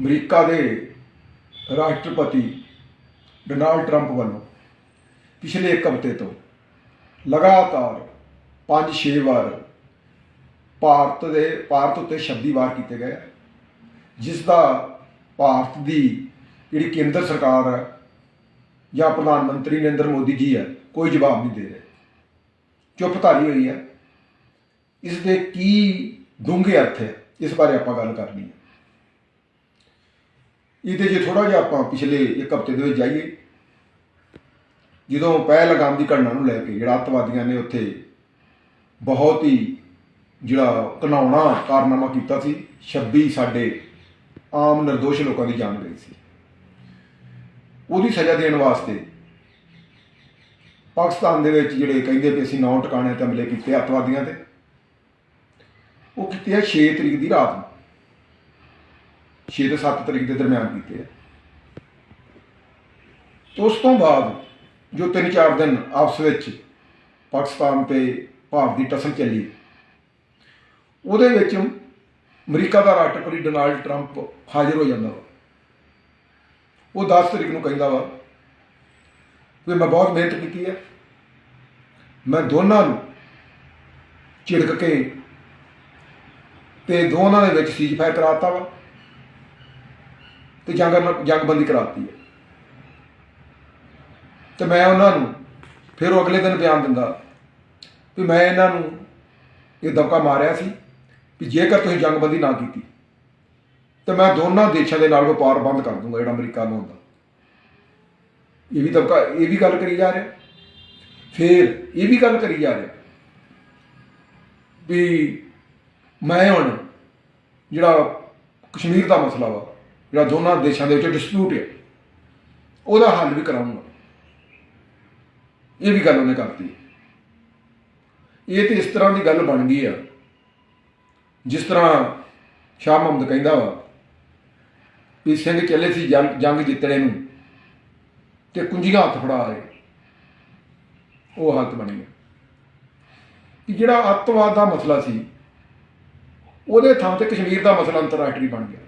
America ਦੇ ਰਾਸ਼ਟਰਪਤੀ Donald Trump ਵੱਲੋਂ ਪਿਛਲੇ ਇੱਕ ਹਫ਼ਤੇ ਤੋਂ ਲਗਾਤਾਰ 5-6 ਵਾਰ ਭਾਰਤ ਦੇ ਭਾਰਤ ਉੱਤੇ ਸ਼ਬਦੀ ਵਾਰ ਕੀਤੇ ਗਏ ਜਿਸ ਦਾ ਭਾਰਤ ਦੀ ਜਿਹੜੀ ਕੇਂਦਰ ਸਰਕਾਰ ਹੈ ਜਾਂ ਪ੍ਰਧਾਨ ਮੰਤਰੀ ਨਰਿੰਦਰ ਮੋਦੀ ਜੀ ਹੈ ਕੋਈ ਜਵਾਬ ਨਹੀਂ ਦੇ ਰਹੇ। ਚੁੱਪ ਧਾਰੀ ਹੋਈ ਹੈ ਇਸ ਦੇ ਕੀ ਡੂੰਘੇ ਅਰਥ ਹੈ ਇਸ ਬਾਰੇ ਆਪਾਂ ਗੱਲ ਕਰਨੀ ਹੈ ਇਹਦੇ ਜੇ ਥੋੜਾ ਜਿਹਾ ਆਪਾਂ ਪਿਛਲੇ ਇੱਕ ਹਫ਼ਤੇ ਦੇ ਵਿੱਚ ਜਾਈਏ। ਜਦੋਂ ਪਹਿਲਗਾਮ ਦੀ ਘਟਨਾ ਨੂੰ ਲੈ ਕੇ ਜਿਹੜਾ ਅੱਤਵਾਦੀਆਂ ਨੇ ਉੱਥੇ ਬਹੁਤ ਹੀ ਜਿਹੜਾ ਘਨਾਉਣਾ ਕਾਰਨਾਮਾ ਕੀਤਾ ਸੀ 26 ਸਾਡੇ ਆਮ ਨਿਰਦੋਸ਼ ਲੋਕਾਂ ਦੀ ਜਾਨ ਗਈ ਸੀ। ਉਹਦੀ ਸਜ਼ਾ ਦੇਣ ਵਾਸਤੇ ਪਾਕਿਸਤਾਨ ਦੇ ਵਿੱਚ ਜਿਹੜੇ ਕਹਿੰਦੇ ਵੀ ਅਸੀਂ ਨੌ ਟਿਕਾਣੇ ਤੇ ਹਮਲੇ ਕੀਤੇ ਅੱਤਵਾਦੀਆਂ ਤੇ। ਉਹ ਕੀਤੇ ਆ 6 ਤਰੀਕ ਦੀ ਰਾਤ ਨੂੰ। 6 ਤੇ 7 ਤਰੀਕ ਦੇ ਦਰਮਿਆਨ ਕੀਤੇ ਆ। ਉਸ ਤੋਂ ਬਾਅਦ ਜੋ 3-4 ਦਿਨ ਆਪਸ ਵਿੱਚ ਪਾਕਿਸਤਾਨ ਤੇ ਭਾਰਤ ਦੀ ਟਸਲ ਚੱਲੀ, ਉਹਦੇ ਵਿੱਚ ਅਮਰੀਕਾ ਦਾ ਰਾਸ਼ਟਰਪਤੀ ਡੋਨਾਲਡ ਟਰੰਪ ਹਾਜ਼ਰ ਹੋ ਜਾਂਦਾ ਵਾ। ਉਹ 10 ਤਰੀਕ ਨੂੰ ਕਹਿੰਦਾ ਵਾ ਕਿ ਮੈਂ ਬਹੁਤ ਮਿਹਨਤ ਕੀਤੀ ਹੈ ਮੈਂ ਦੋਨਾਂ ਨੂੰ ਝਿੜਕ ਕੇ ਤੇ ਦੋਨਾਂ ਦੇ ਵਿੱਚ ਸੀਜ ਸੀਜ਼ਫਾਇਰ ਕਰਾਤਾ ਵਾ। ਤੇ ਜੰਗ ਜੰਗਬੰਦੀ ਕਰਾਤੀ ਹੈ। ਤੇ ਮੈਂ ਉਹਨਾਂ ਨੂੰ ਫਿਰ ਉਹ ਅਗਲੇ ਦਿਨ ਬਿਆਨ ਦਿੰਦਾ ਵੀ ਮੈਂ ਇਹਨਾਂ ਨੂੰ ਇਹ ਦਬਕਾ ਮਾਰਿਆ ਸੀ ਕਿ ਜੇਕਰ ਤੁਸੀਂ ਜੰਗਬੰਦੀ ਨਾ ਕੀਤੀ, ਤਾਂ ਮੈਂ ਦੋਨਾਂ ਦੇਸ਼ਾਂ ਦੇ ਨਾਲ ਵਪਾਰ ਬੰਦ ਕਰ ਦੂੰਗਾ, ਜਿਹੜਾ ਅਮਰੀਕਾ ਨੂੰ ਹੁੰਦਾ ਇਹ ਵੀ ਦਬਕਾ, ਇਹ ਵੀ ਗੱਲ ਕਰੀ ਜਾ ਰਿਹਾ। ਫਿਰ ਇਹ ਵੀ ਗੱਲ ਕਰੀ ਜਾ ਰਿਹਾ ਵੀ ਮੈਂ ਹੁਣ ਜਿਹੜਾ ਕਸ਼ਮੀਰ ਦਾ ਮਸਲਾ ਵਾ ਜਿਹੜਾ ਦੋਨਾਂ ਦੇਸ਼ਾਂ ਦੇ ਵਿੱਚ ਡਿਸਪਿਊਟ ਹੈ ਉਹਦਾ ਹੱਲ ਵੀ ਕਰਾਉਂਗਾ। ਇਹ ਵੀ ਗੱਲ ਉਹਨੇ ਕਰਤੀ। ਇਹ ਤੇ ਇਸ ਤਰ੍ਹਾਂ ਦੀ ਗੱਲ ਬਣ ਗਈ ਆ, ਜਿਸ ਤਰ੍ਹਾਂ ਸ਼ਾਹ ਮੁਹੰਮਦ ਕਹਿੰਦਾ ਵਾ ਵੀ ਸਿੰਘ ਚੱਲੇ ਸੀ ਜੰਗ ਜੰਗ ਜਿੱਤਣੇ ਨੂੰ ਤੇ ਕੁੰਜੀਆਂ ਹੱਥ ਫੜਾ ਰਹੇ। ਉਹ ਹਾਲਤ ਬਣੀ ਹੈ ਕਿ ਜਿਹੜਾ ਅੱਤਵਾਦ ਦਾ ਮਸਲਾ ਸੀ, ਉਹਦੇ ਥਾਂ ਤੇ ਕਸ਼ਮੀਰ ਦਾ ਮਸਲਾ ਅੰਤਰਰਾਸ਼ਟਰੀ ਬਣ ਗਿਆ।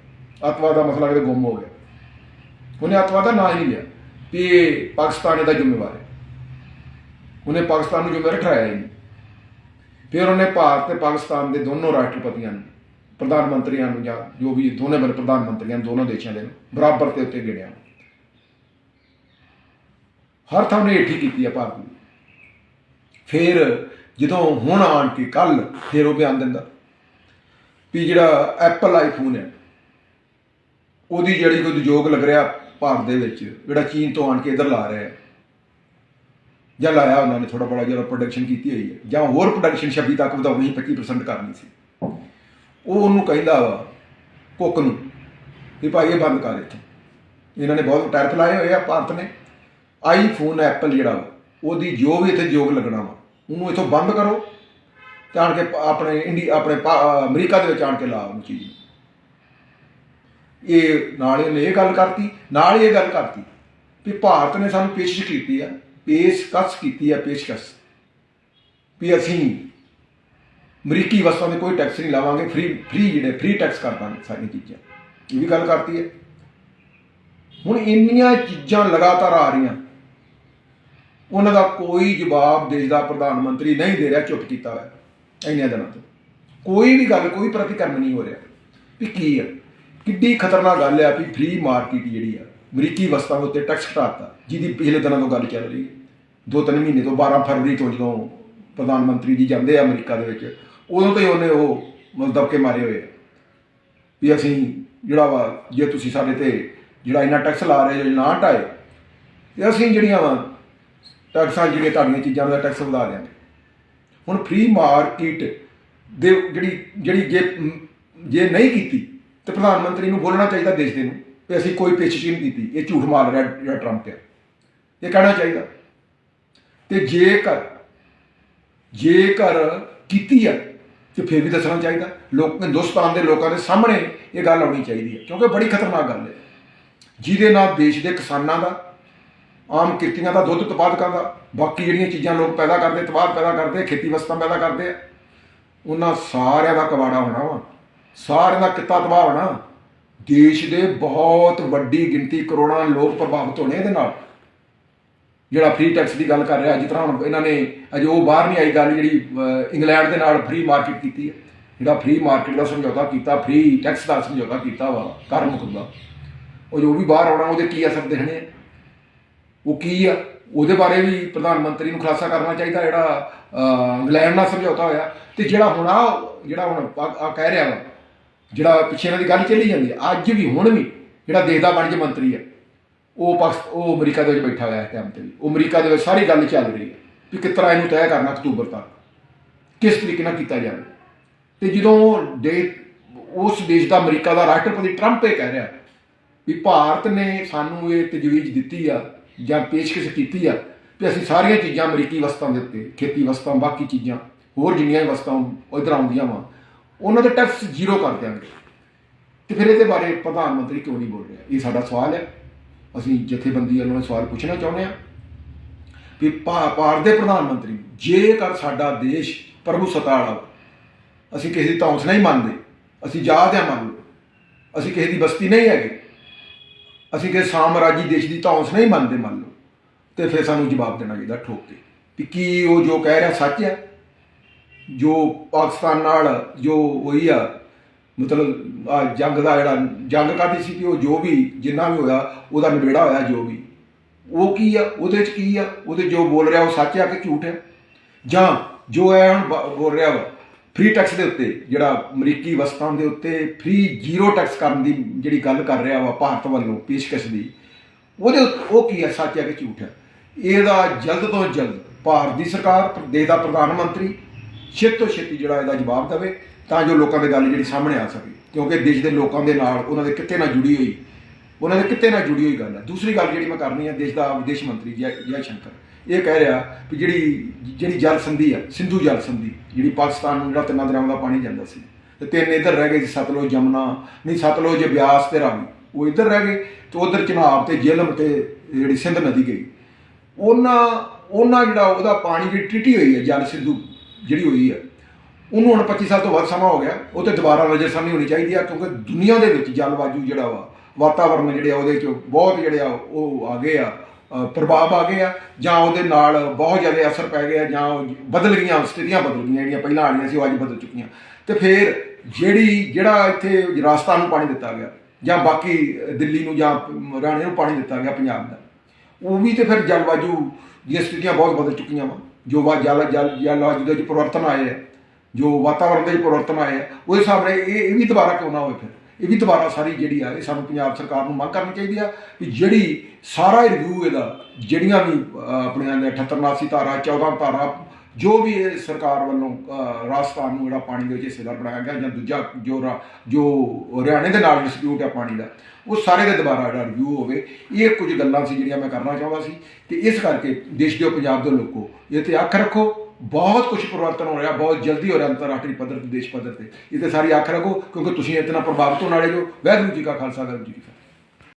ਅੱਤਵਾਦ ਦਾ ਮਸਲਾ ਕਿਤੇ ਗੁੰਮ ਹੋ ਗਿਆ। ਉਹਨੇ ਅੱਤਵਾਦ ਦਾ ਨਾਂ ਹੀ ਨਹੀਂ ਲਿਆ ਵੀ ਇਹ ਪਾਕਿਸਤਾਨ ਇਹਦਾ ਜ਼ਿੰਮੇਵਾਰ ਹੈ। ਉਹਨੇ ਪਾਕਿਸਤਾਨ ਨੂੰ ਜ਼ਿੰਮੇਵਾਰ ਠਹਿਰਾਇਆ ਹੀ ਨਹੀਂ। ਫਿਰ ਉਹਨੇ ਭਾਰਤ ਤੇ ਪਾਕਿਸਤਾਨ ਦੇ ਦੋਨੋਂ ਰਾਸ਼ਟਰਪਤੀਆਂ ਨੂੰ, ਪ੍ਰਧਾਨ ਮੰਤਰੀਆਂ ਨੂੰ ਜਾਂ ਜੋ ਵੀ ਦੋਨੇ ਬਲ ਪ੍ਰਧਾਨ ਮੰਤਰੀਆਂ ਦੋਨੋਂ ਦੇਸ਼ਾਂ ਦੇ ਬਰਾਬਰ ਤੇ ਉੱਤੇ ਗਿਣਿਆ। ਹਰ ਥਾਂ ਨੇ ਏਠੀ ਕੀਤੀ ਹੈ ਭਾਰਤ ਨੂੰ। ਫਿਰ ਜਦੋਂ ਹੁਣ ਆਣ ਕੇ ਕੱਲ ਫਿਰ ਉਹ ਬਿਆਨ ਦਿੰਦਾ ਵੀ ਜਿਹੜਾ ਐਪਲ ਆਈਫੋਨ ਹੈ ਉਹਦੀ ਜਿਹੜੀ ਕੋਈ ਉਦਯੋਗ ਲੱਗ ਰਿਹਾ ਭਾਰਤ ਦੇ ਵਿੱਚ ਜਿਹੜਾ ਚੀਨ ਤੋਂ ਆਣ ਕੇ ਇੱਧਰ ਲਾ ਰਿਹਾ ਹੈ ਜਾਂ ਲਾਇਆ ਉਹਨਾਂ ਨੇ ਥੋੜਾ ਬੜਾ ਜਿਹੜਾ ਪ੍ਰੋਡਕਸ਼ਨ ਕੀਤੀ ਹੋਈ ਹੈ ਜਾਂ ਹੋਰ ਪ੍ਰੋਡਕਸ਼ਨ 26 ਤੱਕ ਵਧਾਉਣੀ 25% ਕਰਨੀ ਸੀ। ਉਹ ਉਹਨੂੰ ਕਹਿੰਦਾ ਵਾ ਕੁੱਕ ਨੂੰ ਵੀ ਭਾਈ ਇਹ ਬੰਦ ਕਰ ਇੱਥੇ। ਇਹਨਾਂ ਨੇ ਬਹੁਤ ਟੈਰਫ ਲਾਏ ਹੋਏ ਆ ਭਾਰਤ ਨੇ। ਆਈਫੋਨ ਐਪਲ ਜਿਹੜਾ ਵਾ, ਉਹਦੀ ਜੋ ਵੀ ਇੱਥੇ ਯੋਗ ਲੱਗਣਾ ਵਾ ਉਹਨੂੰ ਇੱਥੋਂ ਬੰਦ ਕਰੋ ਤਾਂ ਆਣ ਕੇ ਆਪਣੇ ਇੰਡੀ ਆਪਣੇ ਭਾ- ਅਮਰੀਕਾ ਦੇ ਵਿੱਚ ਆਣ ਕੇ ਲਾ ਉਹ ਚੀਜ਼। ਨੂੰ। ਇਹ ਨਾਲ ਹੀ ਉਹਨੇ ਇਹ ਗੱਲ ਕਰਤੀ, ਨਾਲ ਇਹ ਗੱਲ ਕਰਤੀ ਵੀ ਭਾਰਤ ਨੇ ਸਾਨੂੰ ਪੇਸ਼ਕਸ਼ ਕੀਤੀ ਆ, ਪੇਸ਼ਕਸ਼ ਕੀਤੀ ਆ, ਪੇਸ਼ਕਸ਼। ਵੀ ਅਸੀਂ ਅਮਰੀਕੀ ਵਸਤਾਂ ਦੇ ਕੋਈ ਟੈਕਸ ਨਹੀਂ ਲਾਵਾਂਗੇ ਫ੍ਰੀ ਫ੍ਰੀ ਜਿਹੜੇ ਫ੍ਰੀ ਟੈਕਸ ਕਰ ਦਾਂਗੇ ਸਾਰੀਆਂ ਚੀਜ਼ਾਂ। ਇਹ ਵੀ ਗੱਲ ਕਰਤੀ ਹੈ ਹੁਣ ਇੰਨੀਆਂ ਚੀਜ਼ਾਂ ਲਗਾਤਾਰ ਆ ਰਹੀਆਂ, ਉਹਨਾਂ ਦਾ ਕੋਈ ਜਵਾਬ ਦੇਸ਼ ਦਾ ਪ੍ਰਧਾਨ ਮੰਤਰੀ ਨਹੀਂ ਦੇ ਰਿਹਾ, ਚੁੱਪ ਕੀਤਾ ਹੋਇਆ ਇੰਨੇ ਦਿਨਾਂ ਤੋਂ। ਕੋਈ ਵੀ ਗੱਲ, ਕੋਈ ਪ੍ਰਤੀਕਰਮ ਨਹੀਂ ਹੋ ਰਿਹਾ, ਵੀ ਕੀ ਹੈ ਕਿੱਡੀ ਖਤਰਨਾਕ ਗੱਲ ਆ ਵੀ ਫ੍ਰੀ ਮਾਰਕੀਟ ਜਿਹੜੀ ਆ, ਅਮਰੀਕੀ ਵਸਤਾਂ ਉੱਤੇ ਟੈਕਸ ਘਟਾਤਾ, ਜਿਹਦੀ ਪਿਛਲੇ ਦਿਨਾਂ ਤੋਂ ਗੱਲ ਚੱਲ ਰਹੀ ਹੈ। ਦੋ ਤਿੰਨ ਮਹੀਨੇ ਤੋਂ 12 ਫਰਵਰੀ ਤੋਂ ਜਦੋਂ ਪ੍ਰਧਾਨ ਮੰਤਰੀ ਜੀ ਜਾਂਦੇ ਆ ਅਮਰੀਕਾ ਦੇ ਵਿੱਚ, ਉਦੋਂ ਤੋਂ ਹੀ ਉਹਨੇ ਉਹ ਮਤਲਬ ਦਬਕੇ ਮਾਰੇ ਹੋਏ ਆ। ਵੀ ਅਸੀਂ ਜਿਹੜਾ ਵਾ, ਜੇ ਤੁਸੀਂ ਸਾਡੇ ਤੇ ਜਿਹੜਾ ਇੰਨਾ ਟੈਕਸ ਲਾ ਰਹੇ, ਜੇ ਨਾ ਹਟਾਏ, ਤੇ ਅਸੀਂ ਜਿਹੜੀਆਂ ਵਾ ਟੈਕਸਾਂ ਜਿਹੜੀਆਂ ਤੁਹਾਡੀਆਂ ਚੀਜ਼ਾਂ ਦਾ ਟੈਕਸ ਵਧਾ ਦਿਆਂਗੇ। ਹੁਣ ਫ੍ਰੀ ਮਾਰਕੀਟ ਦੇ ਜਿਹੜੀ ਜਿਹੜੀ ਜੇ ਜੇ ਨਹੀਂ ਕੀਤੀ ਤੇ ਪ੍ਰਧਾਨ ਮੰਤਰੀ ਨੂੰ ਬੋਲਣਾ ਚਾਹੀਦਾ ਦੇਸ਼ ਦੇ ਨੂੰ ਕਿ ਅਸੀਂ ਕੋਈ ਪੇਸ਼ਕਸ਼ ਨਹੀਂ ਕੀਤੀ, ਇਹ ਝੂਠ ਮਾਰ ਰਿਹਾ ਜਿਹੜਾ ਟਰੰਪ ਹੈ। ਇਹ ਕਹਿਣਾ ਚਾਹੀਦਾ। ਤੇ ਜੇਕਰ ਜੇਕਰ ਕੀਤੀ ਹੈ, ਤੇ ਫਿਰ ਵੀ ਦੱਸਣਾ ਚਾਹੀਦਾ। ਲੋਕ, ਹਿੰਦੁਸਤਾਨ ਦੇ ਲੋਕਾਂ ਦੇ ਸਾਹਮਣੇ ਇਹ ਗੱਲ ਆਉਣੀ ਚਾਹੀਦੀ ਹੈ, ਕਿਉਂਕਿ ਬੜੀ ਖਤਰਨਾਕ ਗੱਲ ਹੈ। ਜਿਹਦੇ ਨਾਲ ਦੇਸ਼ ਦੇ ਕਿਸਾਨਾਂ ਦਾ, ਆਮ ਕਿਰਤੀਆਂ ਦਾ ਦੁੱਧ ਉਤਪਾਦਕਾਂ ਦਾ ਬਾਕੀ ਜਿਹੜੀਆਂ ਚੀਜ਼ਾਂ ਲੋਕ ਪੈਦਾ ਕਰਦੇ ਉਤਪਾਦ ਪੈਦਾ ਕਰਦੇ, ਖੇਤੀ ਵਸਤਾਂ ਪੈਦਾ ਕਰਦੇ ਆ, ਉਹਨਾਂ ਸਾਰਿਆਂ ਦਾ ਕਵਾੜਾ ਹੋਣਾ ਵਾ। ਸਾਰਿਆਂ ਦਾ ਕਿੱਤਾ ਤਬਾਹ ਹੋਣਾ। ਦੇਸ਼ ਦੇ ਬਹੁਤ ਵੱਡੀ ਗਿਣਤੀ ਕਰੋੜਾਂ ਲੋਕ ਪ੍ਰਭਾਵਿਤ ਹੋਣੇ ਇਹਦੇ ਨਾਲ। ਜਿਹੜਾ ਫ੍ਰੀ ਟੈਕਸ ਦੀ ਗੱਲ ਕਰ ਰਿਹਾ, ਜਿਸ ਤਰ੍ਹਾਂ ਹੁਣ ਇਹਨਾਂ ਨੇ ਅਜੇ ਉਹ ਬਾਹਰ ਨਹੀਂ ਆਈ ਗੱਲ, ਜਿਹੜੀ ਇੰਗਲੈਂਡ ਦੇ ਨਾਲ ਫ੍ਰੀ ਮਾਰਕੀਟ ਕੀਤੀ ਹੈ। ਜਿਹੜਾ ਫ੍ਰੀ ਮਾਰਕੀਟ ਦਾ ਸਮਝੌਤਾ ਕੀਤਾ ਫ੍ਰੀ ਟੈਕਸ ਦਾ ਸਮਝੌਤਾ ਕੀਤਾ ਵਾ, ਕਰ ਮੁਕਦਾ ਉਹ ਜੋ ਵੀ ਬਾਹਰ ਆਉਣਾ, ਉਹਦੇ ਕੀ ਅਸਰ ਦੇਖਣੇ ਉਹ ਕੀ ਆ? ਉਹਦੇ ਬਾਰੇ ਵੀ ਪ੍ਰਧਾਨ ਮੰਤਰੀ ਨੂੰ ਖੁਲਾਸਾ ਕਰਨਾ ਚਾਹੀਦਾ, ਜਿਹੜਾ ਇੰਗਲੈਂਡ ਨਾਲ ਸਮਝੌਤਾ ਹੋਇਆ। ਤੇ ਜਿਹੜਾ ਹੁਣ ਆ, ਜਿਹੜਾ ਹੁਣ ਆ ਕਹਿ ਰਿਹਾ ਵਾ ਜਿਹੜਾ ਪਿੱਛੇ ਇਹਨਾਂ ਦੀ ਗੱਲ ਚੱਲੀ ਜਾਂਦੀ ਹੈ ਅੱਜ ਵੀ, ਹੁਣ ਵੀ ਜਿਹੜਾ ਦੇਸ਼ ਦਾ ਵਾਣਿਜ ਮੰਤਰੀ ਹੈ ਉਹ ਪਾਕਿਸ, ਉਹ ਅਮਰੀਕਾ ਦੇ ਵਿੱਚ ਬੈਠਾ ਹੋਇਆ ਹੈ ਟਾਈਮ ਤੇ ਵੀ। ਉਹ ਅਮਰੀਕਾ ਦੇ ਵਿੱਚ ਸਾਰੀ ਗੱਲ ਚੱਲ ਰਹੀ ਹੈ ਵੀ ਕਿਸ ਤਰ੍ਹਾਂ ਇਹਨੂੰ ਤੈਅ ਕਰਨਾ ਅਕਤੂਬਰ ਤੱਕ, ਕਿਸ ਤਰੀਕੇ ਨਾਲ ਕੀਤਾ ਜਾਵੇ। ਤੇ ਜਦੋਂ ਦੇ, ਉਸ ਦੇਸ਼ ਦਾ ਅਮਰੀਕਾ ਦਾ ਰਾਸ਼ਟਰਪਤੀ ਟਰੰਪ ਇਹ ਕਹਿ ਰਿਹਾ ਵੀ ਭਾਰਤ ਨੇ ਸਾਨੂੰ ਇਹ ਤਜਵੀਜ਼ ਦਿੱਤੀ ਆ ਜਾਂ ਪੇਸ਼ਕਸ਼ ਕੀਤੀ ਆ ਕਿ ਅਸੀਂ ਸਾਰੀਆਂ ਚੀਜ਼ਾਂ ਅਮਰੀਕੀ ਵਸਤਾਂ ਦੇ ਉੱਤੇ, ਖੇਤੀ ਵਸਤਾਂ, ਬਾਕੀ ਚੀਜ਼ਾਂ, ਹੋਰ ਜਿੰਨੀਆਂ ਵੀ ਵਸਤਾਂ ਇਧਰ ਆਉਂਦੀਆਂ ਵਾ ਉਹਨਾਂ ਦੇ ਟੈਕਸ ਜ਼ੀਰੋ ਕਰ ਦਿਆਂਗੇ ਤੇ ਫਿਰ ਇਹਦੇ ਬਾਰੇ ਪ੍ਰਧਾਨ ਮੰਤਰੀ ਕਿਉਂ ਨਹੀਂ ਬੋਲ ਰਿਹਾ? ਇਹ ਸਾਡਾ ਸਵਾਲ ਹੈ। ਅਸੀਂ ਜਥੇਬੰਦੀ ਵੱਲੋਂ ਸਵਾਲ ਪੁੱਛਣਾ ਚਾਹੁੰਦੇ ਹਾਂ ਵੀ ਭਾ- ਭਾਰਤ ਦੇ ਪ੍ਰਧਾਨ ਮੰਤਰੀ ਜੇਕਰ ਸਾਡਾ ਦੇਸ਼ ਪ੍ਰਭੂ ਸਤਾ ਵਾਲਾ ਵਾ, ਅਸੀਂ ਕਿਸੇ ਦੀ ਧੌਂਸ ਨਹੀਂ ਮੰਨਦੇ ਅਸੀਂ ਆਜ਼ਾਦ ਹਾਂ ਮੰਨ ਲਓ ਅਸੀਂ ਕਿਸੇ ਦੀ ਬਸਤੀ ਨਹੀਂ ਹੈਗੇ ਅਸੀਂ ਕਿਸੇ ਸਾਮਰਾਜੀ ਦੇਸ਼ ਦੀ ਧੌਂਸ ਨਹੀਂ ਮੰਨਦੇ ਮੰਨ ਲਓ ਤੇ ਫਿਰ ਸਾਨੂੰ ਜਵਾਬ ਦੇਣਾ ਚਾਹੀਦਾ ਠੋਕ ਕੇ ਕਿ ਕੀ ਉਹ ਜੋ ਕਹਿ ਰਿਹਾ ਸੱਚ ਹੈ? ਜੋ ਪਾਕਿਸਤਾਨ ਨਾਲ ਜੋ ਹੋਈ ਆ, ਮਤਲਬ ਆ ਜੰਗ ਦਾ ਜਿਹੜਾ, ਜੰਗ ਕਾਦੀ ਸੀ ਕਿ ਉਹ ਜੋ ਵੀ ਜਿੰਨਾ ਵੀ ਹੋਇਆ, ਉਹਦਾ ਨਿਬੇੜਾ ਹੋਇਆ ਜੋ ਵੀ। ਉਹ ਕੀ ਆ? ਉਹਦੇ ਚ ਕੀ ਆ? ਉਹਦੇ ਜੋ ਬੋਲ ਰਿਹਾ ਉਹ ਸੱਚ ਆ ਕਿ ਝੂਠ ਹੈ ਜਾਂ ਜੋ ਹੈ ਹੁਣ ਬ- ਬੋਲ ਰਿਹਾ ਵਾ ਫ੍ਰੀ ਟੈਕਸ ਦੇ ਉੱਤੇ, ਜਿਹੜਾ ਅਮਰੀਕੀ ਵਸਤਾਂ ਦੇ ਉੱਤੇ ਫ੍ਰੀ ਜ਼ੀਰੋ ਟੈਕਸ ਕਰਨ ਦੀ ਜਿਹੜੀ ਗੱਲ ਕਰ ਰਿਹਾ ਵਾ ਭਾਰਤ ਵੱਲੋਂ ਪੇਸ਼ਕਸ਼ ਦੀ, ਉਹਦੇ ਉੱਤੇ, ਉਹ ਕੀ ਹੈ ਸੱਚ ਹੈ ਕਿ ਝੂਠ ਹੈ ਇਹਦਾ ਜਲਦ ਤੋਂ ਜਲਦ ਭਾਰਤ ਦੀ ਸਰਕਾਰ ਦੇਸ਼ ਦਾ ਪ੍ਰਧਾਨ ਮੰਤਰੀ ਛੇਤੀ ਤੋਂ ਛੇਤੀ ਜਿਹੜਾ ਇਹਦਾ ਜਵਾਬ ਦੇਵੇ ਤਾਂ ਜੋ ਲੋਕਾਂ ਦੀ ਗੱਲ ਜਿਹੜੀ ਸਾਹਮਣੇ ਆ ਸਕੇ। ਕਿਉਂਕਿ ਦੇਸ਼ ਦੇ ਲੋਕਾਂ ਦੇ ਨਾਲ ਉਹਨਾਂ ਦੇ ਕਿੱਤੇ ਨਾਲ ਜੁੜੀ ਹੋਈ, ਉਹਨਾਂ ਦੇ ਕਿੱਤੇ ਨਾਲ ਜੁੜੀ ਹੋਈ ਗੱਲ ਹੈ ਦੂਸਰੀ ਗੱਲ ਜਿਹੜੀ ਮੈਂ ਕਰਨੀ ਹੈ ਦੇਸ਼ ਦਾ ਵਿਦੇਸ਼ ਮੰਤਰੀ ਜੈ ਜੈ ਸ਼ੰਕਰ, ਇਹ ਕਹਿ ਰਿਹਾ ਕਿ ਜਿਹੜੀ ਜਿਹੜੀ ਜਲ ਸੰਧੀ ਆ, ਸਿੰਧੂ ਜਲ ਸੰਧੀ, ਜਿਹੜੀ ਪਾਕਿਸਤਾਨ ਨੂੰ ਜਿਹੜਾ ਤਿੰਨਾਂ ਦਰਿਆਵਾਂ ਦਾ ਪਾਣੀ ਜਾਂਦਾ ਸੀ, ਤੇ ਤਿੰਨ ਇੱਧਰ ਰਹਿ ਗਏ ਸੀ, ਸਤਲੁਜ ਜਮਨਾ ਨਹੀਂ, ਸਤਲੁਜ, ਬਿਆਸ ਤੇ ਰਾਵੀ, ਉਹ ਇੱਧਰ ਰਹਿ ਗਏ ਤੇ ਉਧਰ ਚਨਾਬ ਤੇ ਜੇਹਲਮ ਤੇ ਜਿਹੜੀ ਸਿੰਧ ਨਦੀ ਗਈ। ਉਹਨਾਂ ਉਹਨਾਂ ਜਿਹੜਾ ਉਹਦਾ ਪਾਣੀ ਜਿਹੜੀ ਟਿੱਟੀ ਹੋਈ ਹੈ ਜਲ ਸਿੰਧੂ ਜਿਹੜੀ ਹੋਈ ਹੈ ਉਹਨੂੰ ਹੁਣ 25 ਸਾਲ ਤੋਂ ਵੱਧ ਸਮਾਂ ਹੋ ਗਿਆ, ਉਹ ਤੇ ਦੁਬਾਰਾ ਨਜ਼ਰਸਾਨੀ ਹੋਣੀ ਚਾਹੀਦੀ ਆ, ਕਿਉਂਕਿ ਦੁਨੀਆ ਦੇ ਵਿੱਚ ਜਲਵਾਯੂ ਜਿਹੜਾ ਵਾ ਵਾਤਾਵਰਨ ਜਿਹੜੇ ਆ, ਉਹਦੇ ਚ ਬਹੁਤ ਜਿਹੜੇ ਆ, ਉਹ ਆ ਗਏ ਆ ਪ੍ਰਭਾਵ ਆ ਗਏ ਆ, ਜਾਂ ਉਹਦੇ ਨਾਲ ਬਹੁਤ ਜ਼ਿਆਦਾ ਅਸਰ ਪੈ ਗਿਆ, ਜਾਂ ਬਦਲ ਗਈਆਂ, ਸਥਿਤੀਆਂ ਬਦਲ ਗਈਆਂ, ਜਿਹੜੀਆਂ ਪਹਿਲਾਂ ਆਣੀਆਂ ਸੀ, ਉਹ ਅੱਜ ਬਦਲ ਚੁੱਕੀਆਂ। ਤੇ ਫਿਰ ਜਿਹੜੀ, ਜਿਹੜਾ ਇੱਥੇ ਰਾਜਸਥਾਨ ਨੂੰ ਪਾਣੀ ਦਿੱਤਾ ਗਿਆ, ਜਾਂ ਬਾਕੀ ਦਿੱਲੀ ਨੂੰ ਜਾਂ ਹਰਿਆਣੇ ਨੂੰ ਪਾਣੀ ਦਿੱਤਾ ਗਿਆ, ਪੰਜਾਬ ਦਾ, ਉਹ ਵੀ ਤੇ ਫਿਰ ਜਲਵਾਯੂ ਦੀਆਂ ਸਥਿਤੀਆਂ ਬਹੁਤ ਬਦਲ ਚੁੱਕੀਆਂ ਵਾ। ਜੋ ਵਾ ਜਲ ਜਲ ਜਲਵਾਯੂ ਦੇ ਵਿੱਚ ਪਰਿਵਰਤਨ ਆਏ ਆ, ਜੋ ਵਾਤਾਵਰਣ ਦੇ ਵਿੱਚ ਪਰਿਵਰਤਨ ਆਏ ਆ, ਉਹਦੇ ਹਿਸਾਬ ਨਾਲ ਇਹ ਇਹ ਵੀ ਦੁਬਾਰਾ ਕਿਉਂ ਨਾ ਹੋਵੇ ਫਿਰ? ਇਹ ਵੀ ਦੁਬਾਰਾ ਸਾਰੀ ਜਿਹੜੀ ਆ, ਇਹ ਸਾਨੂੰ ਪੰਜਾਬ ਸਰਕਾਰ ਨੂੰ ਮੰਗ ਕਰਨੀ ਚਾਹੀਦੀ ਆ ਵੀ ਜਿਹੜੀ ਸਾਰਾ ਰਿਵਿਊ ਇਹਦਾ, ਜਿਹੜੀਆਂ ਵੀ ਆਪਣੀਆਂ ਨੇ 78 ਧਾਰਾ 14 ਧਾਰਾ ਜੋ ਵੀ ਇਹ ਸਰਕਾਰ ਵੱਲੋਂ ਰਾਜਸਥਾਨ ਨੂੰ ਜਿਹੜਾ ਪਾਣੀ ਦੇ ਵਿੱਚ ਹਿੱਸੇਦਾਰ ਬਣਾਇਆ ਗਿਆ ਜਾਂ ਦੂਜਾ ਜੋ ਰਾ- ਜੋ ਹਰਿਆਣੇ ਦੇ ਨਾਲ ਡਿਸਪਿਊਟ ਹੈ ਪਾਣੀ ਦਾ, ਉਹ ਸਾਰੇ ਦੇ ਦੁਬਾਰਾ ਜਿਹੜਾ ਰਿਵਿਊ ਹੋਵੇ। ਇਹ ਕੁਝ ਗੱਲਾਂ ਸੀ ਜਿਹੜੀਆਂ ਮੈਂ ਕਰਨਾ ਚਾਹੁੰਦਾ ਸੀ ਤੇ ਇਸ ਕਰਕੇ ਦੇਸ਼ ਦੇ ਪੰਜਾਬ ਦੇ ਲੋਕੋ ਇਹ ਤੇ ਅੱਖ ਰੱਖੋ, ਬਹੁਤ ਕੁਝ ਪਰਿਵਰਤਨ ਹੋ ਰਿਹਾ, ਬਹੁਤ ਜਲਦੀ ਹੋ ਰਿਹਾ ਅੰਤਰਰਾਸ਼ਟਰੀ ਪੱਧਰ ਤੇ, ਦੇਸ਼ ਪੱਧਰ ਤੇ। ਇਹ ਤੇ ਸਾਰੀ ਅੱਖ ਰੱਖੋ, ਕਿਉਂਕਿ ਤੁਸੀਂ ਇਤਨਾ ਪ੍ਰਭਾਵਿਤ ਹੋਣ ਵਾਲੇ ਜੋ, ਵਾਹਿਗੁਰੂ ਜੀ ਕਾ ਖਾਲਸਾ, ਵਾਹਿਗੁਰੂ ਜੀ ਕੀ ਫਤਿਹ।